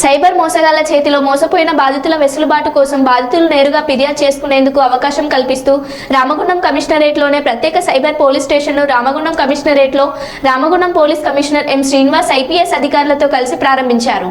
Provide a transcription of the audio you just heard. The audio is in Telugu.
సైబర్ మోసగాళ్ళ చేతిలో మోసపోయిన బాధితుల వెసులుబాటు కోసం బాధితులు నేరుగా ఫిర్యాదు చేసుకునేందుకు అవకాశం కల్పిస్తూ రామగుండం కమిషనరేట్లోనే ప్రత్యేక సైబర్ పోలీస్ స్టేషన్ను Ramagundam కమిషనరేట్లో Ramagundam police commissioner M Srinivas IPS అధికారులతో కలిసి ప్రారంభించారు.